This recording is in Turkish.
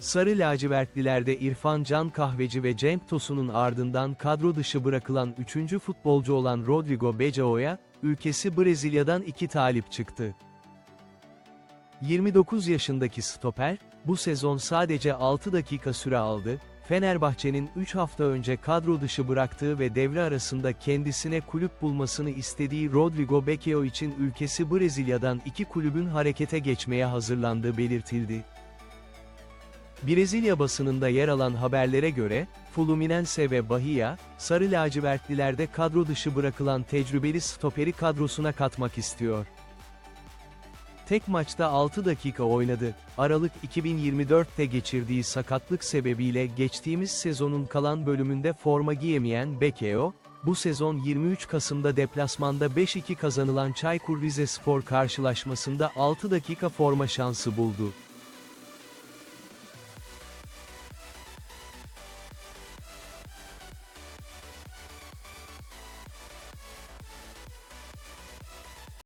Sarı lacivertlilerde İrfan Can Kahveci ve Cenk Tosun'un ardından kadro dışı bırakılan 3. futbolcu olan Rodrigo Becao'ya, ülkesi Brezilya'dan iki talip çıktı. 29 yaşındaki stoper, bu sezon sadece 6 dakika süre aldı, Fenerbahçe'nin 3 hafta önce kadro dışı bıraktığı ve devre arasında kendisine kulüp bulmasını istediği Rodrigo Becao için ülkesi Brezilya'dan iki kulübün harekete geçmeye hazırlandığı belirtildi. Brezilya basınında yer alan haberlere göre, Fluminense ve Bahia, Sarı lacivertlilerde kadro dışı bırakılan tecrübeli stoperi kadrosuna katmak istiyor. Tek maçta 6 dakika oynadı. Aralık 2024'te geçirdiği sakatlık sebebiyle geçtiğimiz sezonun kalan bölümünde forma giyemeyen Bekeo, bu sezon 23 Kasım'da deplasmanda 5-2 kazanılan Çaykur Rizespor karşılaşmasında 6 dakika forma şansı buldu.